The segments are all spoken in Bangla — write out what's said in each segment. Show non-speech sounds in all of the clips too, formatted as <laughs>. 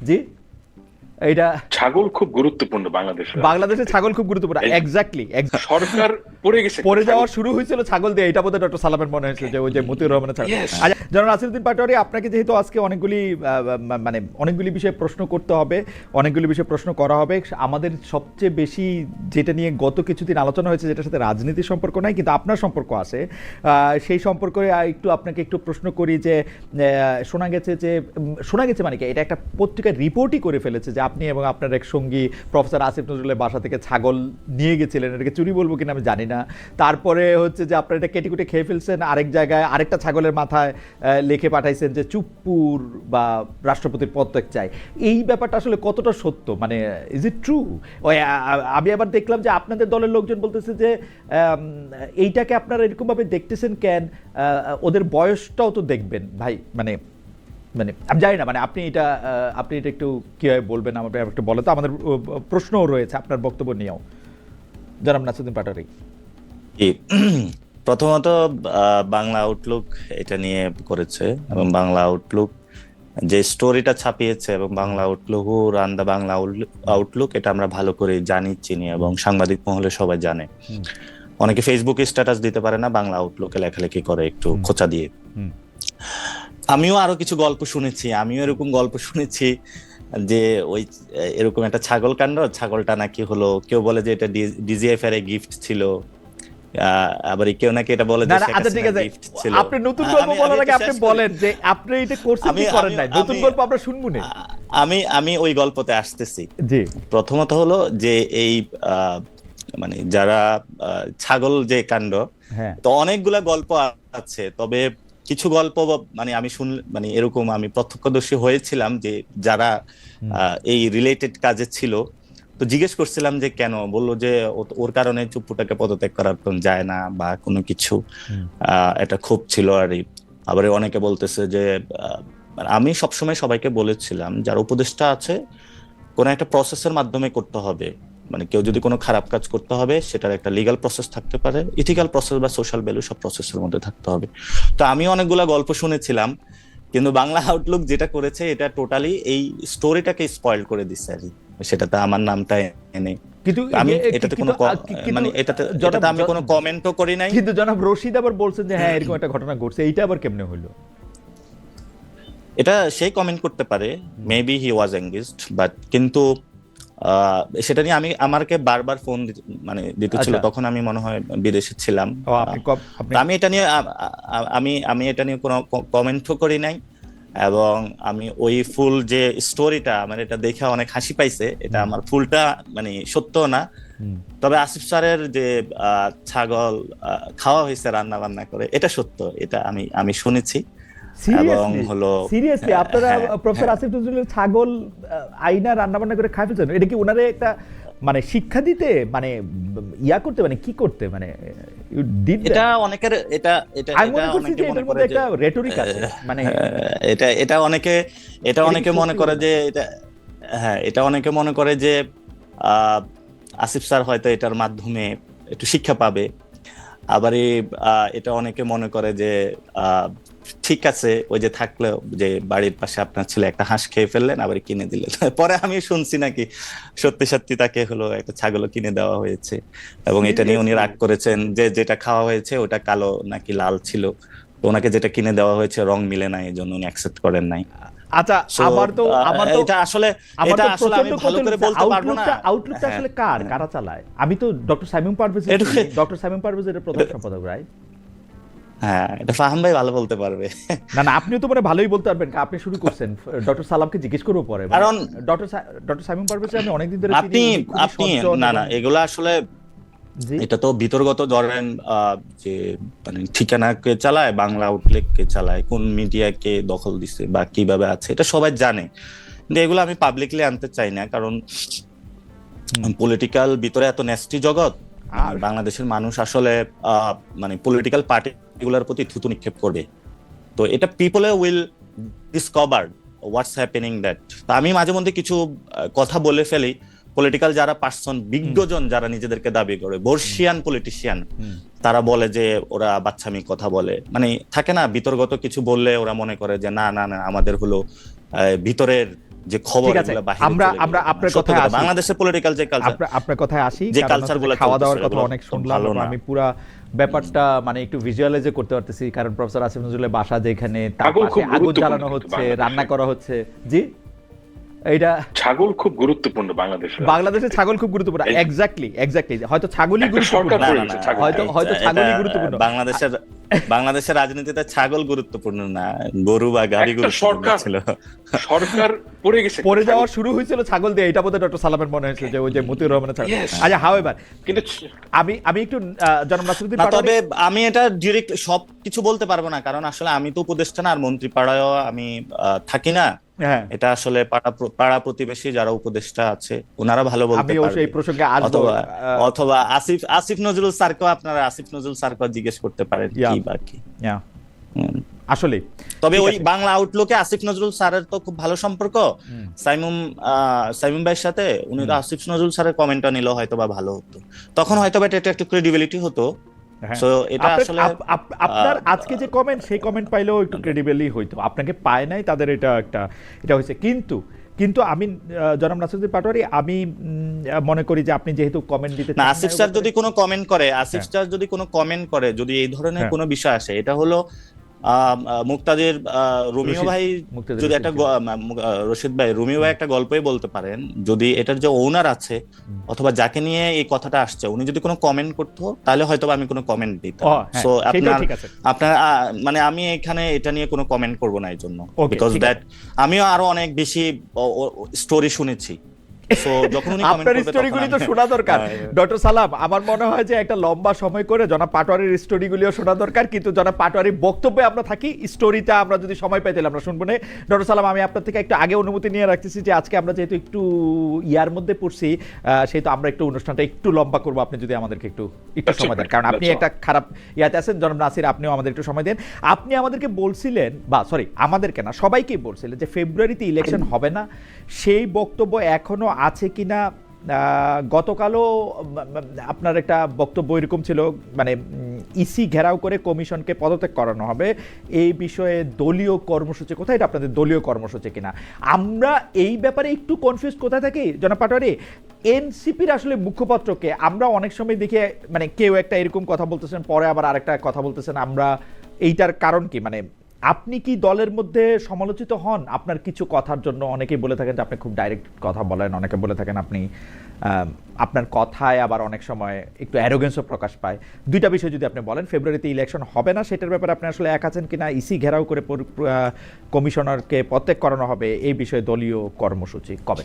জি এইটা ছাগল খুব গুরুত্বপূর্ণ বাংলাদেশে। বাংলাদেশে ছাগল খুব গুরুত্বপূর্ণ। এক্স্যাক্টলি সরকার পড়ে গেছে। পরে যাওয়া শুরু হয়েছিল ছাগল দিয়ে। এটা বোধহয় ডক্টর সালামের মনে হয়েছে যে ওই যে মতিউর রহমানের ছাগল. আচ্ছা জনাব নাসিরুদ্দিন পাটোয়ারি আপনাকে যেহেতু আজকে অনেকগুলি মানে অনেকগুলি বিষয়ে প্রশ্ন করতে হবে অনেকগুলি বিষয়ে প্রশ্ন করা হবে। আমাদের সবচেয়ে বেশি যেটা নিয়ে গত কিছুদিন আলোচনা হয়েছে যেটার সাথে রাজনীতির সম্পর্ক নাই কিন্তু আপনার সম্পর্ক আছে আহ, সেই সম্পর্কে একটু আপনাকে একটু প্রশ্ন করি যে শোনা গেছে যে শোনা গেছে মানে কি? এটা একটা পত্রিকার রিপোর্টই করে ফেলেছে যে আপনি এবং আপনার এক সঙ্গী প্রফেসর আসিফ নজরুলের বাসা থেকে ছাগল নিয়ে গেছিলেন, এটাকে চুরি বলব কিনা আমি জানি না। তারপরে হচ্ছে যে আপনারা এটা কেটে কুটে খেয়ে ফেলছেন, আরেক জায়গায় আরেকটা ছাগলের মাথায় লিখে পাঠাইছেন যে চুপ্পুর বা রাষ্ট্রপতির পদত্যাগ চাই। এই ব্যাপারটা আসলে কতটা সত্য? মানে ইজ ইট ট্রু আমি আবার দেখলাম যে আপনাদের দলের লোকজন বলতেছে যে এইটাকে আপনারা এরকমভাবে দেখতেছেন কেন? ওদের বয়সটাও তো দেখবেন। ভাই মানে মানে আমি জানি না মানে আপনি এটা আপনি এটা একটু কীভাবে বলবেন আমার একটু বলে তো আমাদের প্রশ্নও রয়েছে আপনার বক্তব্য নিয়েও। জনাব নাসুদ্দিন পাটারি। প্রথমত বাংলা আউটলুক এটা নিয়ে করেছে এবং বাংলা আউটলুক যে স্টোরিটা ছাপিয়েছে এবং বাংলা আউটলুক ও রান দা বাংলা আউটলুক এটা আমরা ভালো করে জানি চিনি এবং সাংবাদিক মহলে সবাই জানে। অনেকে ফেসবুকে স্ট্যাটাস দিতে পারে না বাংলা আউটলুকে লেখালেখি করে একটু খোঁচা দিয়ে। আমিও আরও কিছু গল্প শুনেছি আমিও এরকম গল্প শুনেছি যে ওই এরকম একটা ছাগল কাণ্ড ছাগলটা নাকি হলো কেউ বলে যে এটা ডিজিএফ এর গিফট ছিল আবার কেউ নাকি এটা বলে যে আচ্ছা ঠিক আছে। আপনি নতুন গল্প বলার আগে আপনি বলেন যে আপনি এটা করছেন কি করেন নাই? নতুন গল্প আমরা শুনব না। আমি আমি ওই গল্পতে আসতেছি। জি। প্রথমত হলো যে এই আহ, মানে যারা ছাগল যে কাণ্ড হ্যাঁ। তো অনেকগুলা গল্প আছে তবে কিছু গল্প মানে আমি শুন মানে এরকম আমি প্রত্যক্ষদর্শী হয়েছিলাম যে যারা এই রিলেটেড কাজে ছিল তো জিজ্ঞেস করছিলাম যে কেন? বলল যে ওর কারণে চুপ্পুটাকে পদত্যাগ করার যায় না বা কোনো কিছু আহ, এটা ক্ষোভ ছিল আর আবার অনেকে বলতেছে যে আমি সবসময় সবাইকে বলেছিলাম যার উপদেষ্টা আছে কোনো একটা প্রসেসের মাধ্যমে করতে হবে। মানে কেউ যদি কোনো খারাপ কাজ করতে হবে সেটার একটা লিগাল প্রসেস থাকতে পারে। ইথিক্যাল প্রসেস বা সোশ্যাল ভ্যালু সব প্রসেসের মধ্যে থাকতে হবে। তো আমি অনেকগুলা গল্প শুনেছিলাম কিন্তু বাংলা আউটলুক যেটা করেছে এটা টোটালি এই স্টোরিটাকে স্পয়েল করে দিচ্ছে আর। সেটাতে আমার নামটা এনে। কিন্তু আমি এটাতে কোনো মানে এটাতে এটাতে আমি কোনো কমেন্টও করি নাই। কিন্তু জনাব রশিদ আবার বলছেন যে হ্যাঁ এরকম একটা ঘটনা ঘটছে এইটা আবার কেমনে হলো? এটা সেই কমেন্ট করতে পারে। Maybe he was engaged but কিন্তু সেটা নিয়ে আমি আমাকে বারবার ফোন মানে দিতেছিল। আচ্ছা। তখন আমি মনে হয় বিদেশে ছিলাম। আমি এটা নিয়ে আমি আমি এটা নিয়ে কোনো কমেন্টও করি নাই। এবং আমি ওই ফুল যে স্টোরিটা মানে এটা দেখে অনেক হাসি পাইছে এটা আমার ফুলটা মানে সত্য না। তবে আসিফ স্যারের যে আহ, ছাগল খাওয়া হয়েছে রান্না বান্না করে এটা সত্য এটা আমি আমি শুনেছি। এবং হলো সিরিয়াসলি হ্যাঁ, আপনারা প্রফেসর। আসিফ নজরুলের ছাগল আইনা রান্না বান্না করে খাই ফেলছেন। এটা কি ওনারে একটা মানে শিক্ষা দিতে মানে ইয়া করতে মানে কি করতে মানে? এটা অনেকের এটা এটা আমি মনে করছি অনেকে যে এটার করে মধ্যে যে একটা রেটরিক আছে মানে হ্যাঁ, এটা এটা অনেকে এটা অনেকে মনে করে যে এটা হ্যাঁ এটা অনেকে মনে করে যে আহ, আসিফ স্যার হয়তো এটার মাধ্যমে একটু শিক্ষা পাবে। আবার এটা অনেকে মনে করে যে আহ, ঠিক আছে ওই যে থাকল যে বাড়ির পাশে আপনার ছেলে একটা হাঁস খেয়ে ফেললেন আবার কিনে দিলেন। <laughs> পরে আমি শুনছি নাকি সত্যি সত্যি তাকে হলো একটা ছাগলও কিনে দেওয়া হয়েছে। এবং এটা নিয়ে উনি রাগ করেছেন যে যেটা খাওয়া হয়েছে ওটা কালো নাকি লাল ছিল। ওনাকে যেটা কিনে দেওয়া হয়েছে রং মিলে নাই এই জন্য উনি অ্যাকসেপ্ট করেন নাই। আচ্ছা আমার তো আমার তো এটা আসলে এটা আসলে আমি ভালো করে বলতে পারব না। আউটলুকটা হ্যাঁ, আসলে কার? হ্যাঁ। কারা চালায়? আমি তো ডক্টর সাইমুম পারভেজ ডক্টর সাইমুম পারভেজ এর প্রধান সম্পাদক রাইট হ্যাঁ এটা ফাহাম ভাই ভালো বলতে পারবে। না না আপনিও তো মানে ভালোই বলতে পারবেন। আপনি শুরু করছেন। ডক্টর সালামকে জিজ্ঞেস করব পরে। কারণ ডক্টর ডক্টর সাইমুম পারভেজ আমি অনেকদিন ধরে আপনি আপনি না না এগুলো আসলে এটা তো ভিতরগত ধরেন যে মানে চালায় বাংলা আউটলেট কে চালায় কোন মিডিয়াকে দখল দিছে বা কীভাবে আছে এটা সবাই জানে। কিন্তু এগুলো আমি পাবলিকলি আনতে চাই না কারণ পলিটিক্যাল ভিতরে এত নেস্টি জগৎ আর বাংলাদেশের মানুষ আসলে আহ, মানে পলিটিক্যাল পার্টিগুলোর প্রতি থুতু নিক্ষেপ করবে। তো এটা পিপলে will discover what's happening that তা আমি মাঝে মধ্যে কিছু কথা বলে ফেলি। পলিটিক্যাল যারা পার্সন বিজ্ঞজন যারা নিজেদেরকে দাবি করে বর্ষিয়ান পলিটিশিয়ান তারা বলে যে ওরা বাচ্চামি কথা বলে। মানে থাকে না বিতর্গত কিছু বললে ওরা মনে করে যে না না না আমাদের হলো ভিতরের যে খবর আমরা- আমরা আপনার কথায় কথা, বাংলাদেশের পলিটিক্যাল যে কালচার আপনার আপনার কথায় আসি যে কারণগুলো খাওয়া দাওয়ার কথা অনেক শুনলাম। আমি পুরা ব্যাপারটা মানে একটু ভিজুয়ালাইজে করতে পারতেছি কারণ প্রফেসর আসিফ নজরুলের বাসা যেখানে তার আগুন জ্বালানো হচ্ছে রান্না করা হচ্ছে। জি? এইটা ছাগল খুব গুরুত্বপূর্ণ বাংলাদেশে। বাংলাদেশে ছাগল খুব গুরুত্বপূর্ণ। এক্স্যাক্টলি এক্স্যাক্টলি হয়তো ছাগলই গুরুত্বপূর্ণ। হয়তো- হয়তো ছাগলই গুরুত্বপূর্ণ। বাংলাদেশের বাংলাদেশের রাজনীতিতে ছাগল গুরুত্বপূর্ণ না গরু বা গাড়ি গুরুত্বপূর্ণ সরকার ছিল। সরকার পড়ে গেছে। পরে ছাগল। যাওয়া শুরু হয়েছিল ছাগল দিয়ে এটা বোধহয় ডক্টর সালামের মনে হয়েছে যে ওই যে মতিউর রহমানের ছাগল। আচ্ছা হাও এবার কিন্তু আমি আমি একটু আহ, জনাব নাসিরুদ্দিন তবে আমি এটা ডিরেক্ট সব কিছু বলতে পারব না কারণ আসলে আমি তো উপদেষ্টা না আর মন্ত্রী পাড়ায়ও আমি আহ, থাকি না। এটা আসলে পাড়া পাড়া প্রতিবেশী যারা উপদেষ্টা আছে ওনারা ভালো বলতে আমি এই প্রসঙ্গে অথবা অথবা আসিফ আসিফ নজরুল স্যারকেও আপনারা আসিফ নজরুল স্যারকে জিজ্ঞেস করতে পারেন. কি বা কি। আসলে তবে ওই বাংলা আউটলুকে আসিফ নজরুল স্যারের তো খুব ভালো সম্পর্ক। সাইমুম সাইমুম ভাইয়ের সাথে উনি তো আসিফ নজরুল স্যারের কমেন্টটা নিলে হয়তো বা ভালো হতো। তখন হয়তো বা এটা একটু ক্রেডিবিলিটি হতো। হ্যাঁ। সো এটা আপনার- আসলে আপ- আপ- আপনার আজকে যে কমেন্ট সেই কমেন্ট পাইলেও একটু ক্রেডিবলি হইতো। আপনাকে পায় নাই তাদের এটা একটা এটা হয়েছে কিন্তু কিন্তু আমি জনাব নাসিরুদ্দিন পাটোয়ারি আমি মনে করি যে আপনি যেহেতু কমেন্ট দিতে না আসিফ স্যার যদি কোনো কমেন্ট করে আসিফ হ্যাঁ। স্যার যদি কোনো কমেন্ট করে যদি এই ধরনের হ্যাঁ। কোনো বিষয় আসে এটা হলো মুক্তাদির রুমিও ভাই যদি একটা রশিদ ভাই রুমিও ভাই একটা গল্পই বলতে পারেন। যদি এটার যে ওনার আছে অথবা যাকে নিয়ে এই কথাটা আসছে উনি যদি কোনো কমেন্ট করতো তাহলে হয়তো আমি কোনো কমেন্ট দিতাম। হ্যাঁ, সো আপনার আপনার মানে আমি এখানে এটা নিয়ে কোনো কমেন্ট করব না এই জন্য বিকজ দ্যাট আমিও আরও অনেক বেশি স্টোরি শুনেছি। সো যখন উনি আপনার স্টোরিগুলি তো শোনা দরকার। হ্যাঁ। ডক্টর সালাম আমার মনে হয় যে একটা লম্বা সময় করে জনাব পাটোয়ারির স্টোরিগুলিও শোনা দরকার কিন্তু জনাব পাটোয়ারির বক্তব্যে আমরা থাকি স্টোরিটা আমরা যদি সময় পাই তাহলে আমরা শুনব না। ডক্টর সালাম আমি আপনার থেকে একটু আগে অনুমতি নিয়ে রাখতেছি যে আজকে আমরা যেহেতু একটু ইয়ার মধ্যে পড়ছি সেহেতু আমরা একটু অনুষ্ঠানটা একটু লম্বা করব। আপনি যদি আমাদেরকে একটু একটু সময় দেন। কারণ আপনি একটা খারাপ ইয়াতে আছেন জনাব নাসির আপনিও আমাদের একটু সময় দেন। আপনি আমাদেরকে বলছিলেন বা সরি আমাদেরকে না সবাইকেই বলছিলেন যে ফেব্রুয়ারিতে ইলেকশন <coughs> হবে না। সেই বক্তব্য এখনও আছে কিনা আহ, গতকালও আপনার একটা বক্তব্য এরকম ছিল মানে ইসি ঘেরাও করে কমিশনকে পদত্যাগ করানো হবে। এই বিষয়ে দলীয় কর্মসূচি কোথায়? এটা আপনাদের দলীয় কর্মসূচি কিনা? আমরা এই ব্যাপারে একটু কনফিউজ কোথায় থাকি জনাব পাটোয়ারি? এনসিপির আসলে মুখপাত্রকে আমরা অনেক সময় দেখে মানে কেউ একটা এরকম কথা বলতেছেন পরে আবার আরেকটা কথা বলতেছেন আমরা এইটার কারণ কি? মানে আপনি কি দলের মধ্যে সমালোচিত হন? আপনার কিছু কথার জন্য অনেকেই বলে থাকেন যে আপনি খুব ডাইরেক্ট কথা বলেন, অনেকে বলে থাকেন আপনি আপনার কথায় আবার অনেক সময় একটু অ্যারোগেন্সও প্রকাশ পায়। দুইটা বিষয় যদি আপনি বলেন ফেব্রুয়ারিতে ইলেকশন হবে না, সেটার ব্যাপারে আপনি আসলে এক আছেন কিনা ইসি ঘেরাও করে কমিশনারকে প্রত্যেক করানো হবে, এই বিষয়ে দলীয় কর্মসূচি কবে?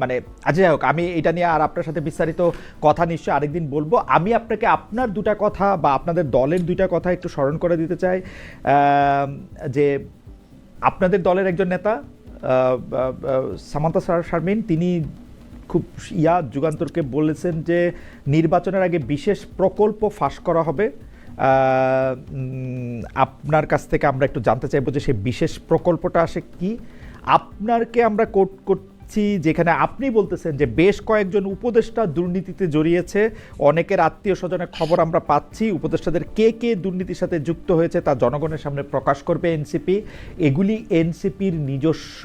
মানে আচ্ছা যাই হোক, আমি এটা নিয়ে আর আপনার সাথে বিস্তারিত কথা নিশ্চয়ই আরেকদিন বলব। আমি আপনাকে আপনার দুটা কথা বা আপনাদের দলের দুইটা কথা একটু স্মরণ করে দিতে চাই। যে আপনাদের দলের একজন নেতা সামান্তা সার শারমিন, তিনি খুব ইয়া যুগান্তরকে বলেছেন যে নির্বাচনের আগে বিশেষ প্রকল্প ফাঁস করা হবে। আপনার কাছ থেকে আমরা একটু জানতে চাইব যে সেই বিশেষ প্রকল্পটা আসে কি? আপনারকে আমরা কোট করছি যেখানে আপনি বলতেছেন যে বেশ কয়েকজন উপদেষ্টা দুর্নীতিতে জড়িয়েছে। অনেকের আত্মীয় স্বজনের খবর আমরা পাচ্ছি। উপদেষ্টাদের কে কে দুর্নীতির সাথে যুক্ত হয়েছে তা জনগণের সামনে প্রকাশ করবে এনসিপি। এগুলি এনসিপির নিজস্ব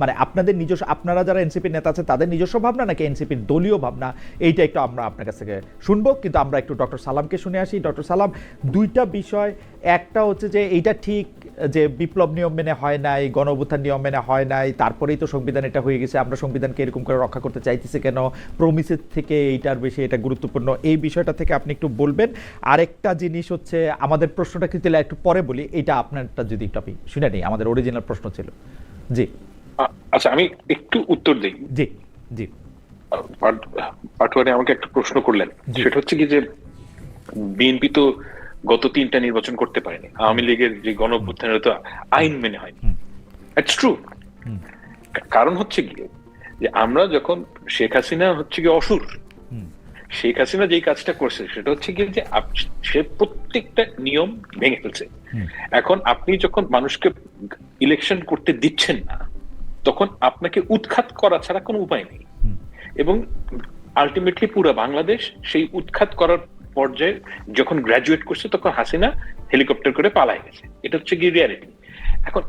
মানে আপনাদের নিজস্ব, আপনারা যারা এনসিপির নেতা আছে তাদের নিজস্ব ভাবনা নাকি এনসিপির দলীয় ভাবনা? এইটা একটু আমরা আপনার কাছ থেকে শুনব। কিন্তু আমরা একটু ডক্টর সালামকে শুনে আসি। ডক্টর সালাম, দুইটা বিষয়। একটা হচ্ছে যে এইটা ঠিক যে বিপ্লব নিয়ম মেনে হয় নাই গণ নিয়ম মেনে হয় নাই তারপরেই তো সংবিধান এটা হয়ে গেছে আমরা সংবিধানকে এরকম করে রক্ষা করতে চাইতেছি কেন? প্রমিসের থেকে এইটার বেশি এটা গুরুত্বপূর্ণ। এই বিষয়টা থেকে আপনি একটু বলবেন। আরেকটা জিনিস হচ্ছে আমাদের প্রশ্নটা কিন্তু একটু পরে বলি এটা আপনারটা যদি একটু আপনি শুনে নিই আমাদের অরিজিনাল প্রশ্ন ছিল। জি। আচ্ছা আমি একটু উত্তর দিই। জি জি। পাট- পাটোয়ারি আমাকে একটা প্রশ্ন করলেন। সেটা হচ্ছে কি যে বিএনপি তো গত তিনটা নির্বাচন করতে পারেনি। আওয়ামী লীগের যে গণ তো আইন মেনে হয়নি। ইটস ট্রু কারণ হচ্ছে গিয়ে যে আমরা যখন শেখ হাসিনা হচ্ছে কি অসুর শেখ হাসিনা যেই কাজটা করছে সেটা হচ্ছে কি যে সে প্রত্যেকটা নিয়ম ভেঙে ফেলছে। এখন আপনি যখন মানুষকে ইলেকশন করতে দিচ্ছেন না তখন আপনাকে উৎখাত করা ছাড়া কোনো উপায় নেই। এবং আলটিমেটলি পুরো বাংলাদেশ সেই উৎখাত করার পর্যায়ে যখন গ্রাজুয়েট করছে, তখন হাসিনা হেলিকপ্টার করে পালায় গেছে। এটা হচ্ছে কি রিয়ালিটি এখন,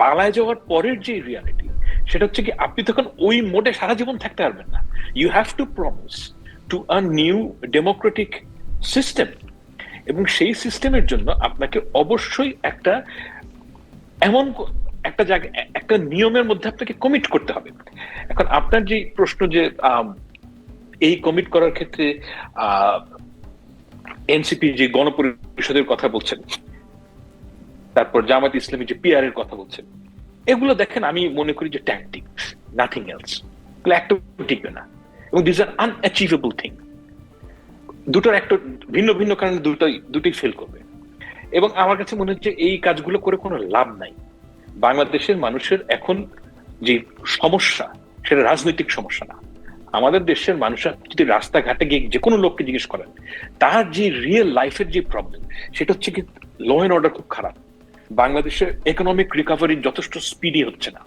পালায় যাওয়ার পরের যে রিয়ালিটি সেটা হচ্ছে কি আপনি তখন ওই মোডে সারা জীবন থাকতে পারবেন না। You have to promise to a new democratic system এবং সেই সিস্টেমের জন্য আপনাকে অবশ্যই একটা এমন একটা জায়গা, একটা নিয়মের মধ্যে আপনাকে কমিট করতে হবে। এখন আপনার যে প্রশ্ন যে এই কমিট করার ক্ষেত্রে এনসিপি যে গণপরিষদের কথা বলছেন, তারপর জামাত ইসলামী যে পিআর এর কথা বলছেন, এগুলো দেখেন আমি মনে করি যে ট্যাকটিক্স নাথিং এলস একটা টিকবে না। এবং দিস আর আনঅ্যাচিভেবল থিং দুটোর একটা ভিন্ন ভিন্ন কারণে দুটোই দুটোই ফেল করবে। এবং আমার কাছে মনে হচ্ছে এই কাজগুলো করে কোনো লাভ নাই। বাংলাদেশের মানুষের এখন যে সমস্যা, সেটা রাজনৈতিক সমস্যা না। আমাদের দেশের মানুষরা যদি রাস্তাঘাটে গিয়ে যে কোনো লোককে জিজ্ঞেস করেন, তার যে রিয়েল লাইফের যে প্রবলেম সেটা হচ্ছে কি ল অ্যান্ড অর্ডার খুব খারাপ। বাংলাদেশের ইকোনমিক রিকভারি যথেষ্ট স্পিডি হচ্ছে না।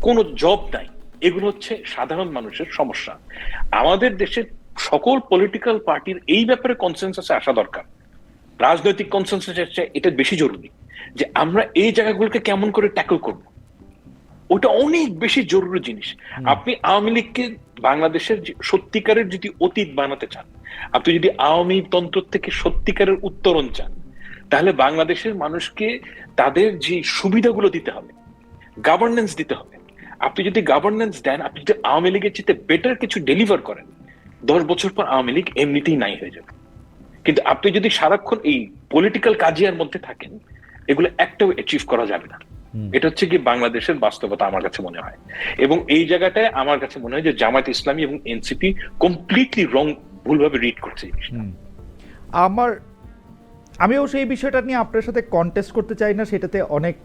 কোনো জব নাই। এগুলো হচ্ছে সাধারণ মানুষের সমস্যা। আমাদের দেশের সকল পলিটিক্যাল পার্টির এই ব্যাপারে কনসেন্সাসে আসা দরকার। রাজনৈতিক কনসেন্সাস এটা বেশি জরুরি যে আমরা এই জায়গাগুলোকে কেমন করে ট্যাকল করব। ওটা অনেক বেশি জরুরি জিনিস। আপনি আওয়ামী লীগকে বাংলাদেশের সত্যিকারের যদি অতীত বানাতে চান আপনি যদি আওয়ামী তন্ত্র থেকে সত্যিকারের উত্তরণ চান তাহলে বাংলাদেশের মানুষকে তাদের যে সুবিধাগুলো দিতে হবে গভর্নেন্স দিতে হবে। আপনি যদি গভর্নেন্স দেন আপনি যদি আওয়ামী লীগের চেয়ে বেটার কিছু ডেলিভার করেন দশ বছর পর আওয়ামী লীগ এমনিতেই নাই হয়ে যাবে। কিন্তু আপনি যদি সারাক্ষণ এই পলিটিক্যাল কাজিয়ার মধ্যে থাকেন এগুলো একটাও অ্যাচিভ করা যাবে না। এটা হচ্ছে কি বাংলাদেশের বাস্তবতা আমার কাছে মনে হয়। এবং এই জায়গাটায় আমার কাছে মনে হয় যে জামাত ইসলামী এবং এনসিপি কমপ্লিটলি রং ভুলভাবে রিড করছে আমার আমিও সেই বিষয়টা নিয়ে আপনার সাথে কন্টেস্ট করতে চাই না সেটাতে অনেক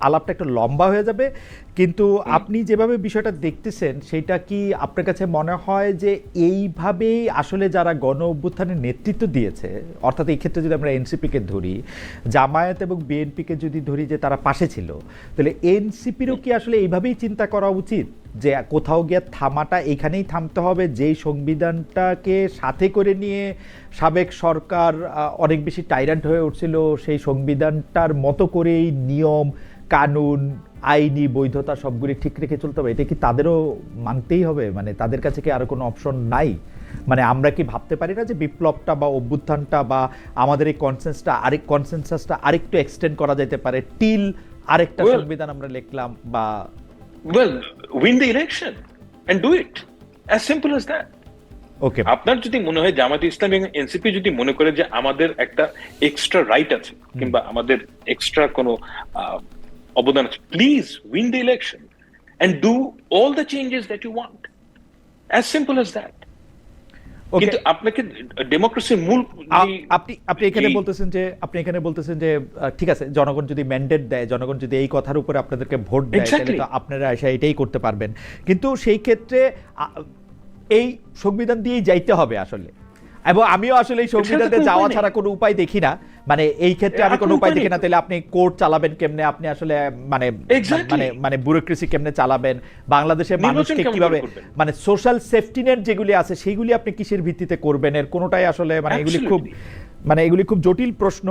আলাপটা একটু লম্বা হয়ে যাবে। কিন্তু আপনি যেভাবে বিষয়টা দেখতেছেন সেটা কি আপনার কাছে মনে হয় যে এইভাবেই আসলে যারা গণ অভ্যুত্থানের নেতৃত্ব দিয়েছে অর্থাৎ এই ক্ষেত্রে যদি আমরা এনসিপিকে ধরি জামায়াত এবং বিএনপিকে যদি ধরি যে তারা পাশে ছিল তাহলে এনসিপিরও কি আসলে এইভাবেই চিন্তা করা উচিত? যে কোথাও গিয়ে থামাটা এখানেই থামতে হবে যেই সংবিধানটাকে সাথে করে নিয়ে সাবেক সরকার অনেক বেশি টাইরান্ট হয়ে উঠছিল সেই সংবিধানটার মতো করেই নিয়ম কানুন আইনি বৈধতা সবগুলি ঠিক রেখে চলতে হবে এটা কি তাদেরও মানতেই হবে? মানে তাদের কাছে কি আরও কোনো অপশন নাই? মানে আমরা কি ভাবতে পারি না যে বিপ্লবটা বা অভ্যুত্থানটা বা আমাদের এই কনসেন্সটা আরেক কনসেন্সাসটা আরেকটু এক্সটেন্ড করা যেতে পারে? টিল আরেকটা সংবিধান আমরা লিখলাম বা well win the election and do it as simple as that okay আপনার যদি মনে হয় জামাত ইসলাম এবং এনসিপি যদি মনে করে যে আমাদের একটা এক্সট্রা রাইট আছে কিংবা আমাদের এক্সট্রা কোনো অবদান আছে please win the election and do all the changes that you want as simple as that কিন্তু আপনাকে ডেমোক্রেসির মূল আপনি আপনি এখানে বলতেছেন যে আপনি এখানে বলতেছেন যে ঠিক আছে জনগণ যদি ম্যান্ডেট দেয় জনগণ যদি এই কথার উপরে আপনাদেরকে ভোট দেয় তাহলে তো আপনারা এসে এটাই করতে পারবেন। কিন্তু সেই ক্ষেত্রে এই সংবিধান দিয়েই যাইতে হবে আসলে। এবং আমিও আসলে এই সংবিধানে যাওয়া ছাড়া কোনো উপায় দেখি না। মানে এই ক্ষেত্রে আমি কোনো উপায় দেখি না। তাহলে আপনি কোর্ট চালাবেন কেমনে? আপনি আসলে মানে. মানে মানে ব্যুরোক্রেসি কেমনে চালাবেন? বাংলাদেশের মানুষকে কীভাবে মানে সোশ্যাল সেফটি নেট যেগুলি আছে সেইগুলি আপনি কিসের ভিত্তিতে করবেন? এর কোনোটাই আসলে মানে এগুলি খুব মানে এগুলি খুব জটিল প্রশ্ন।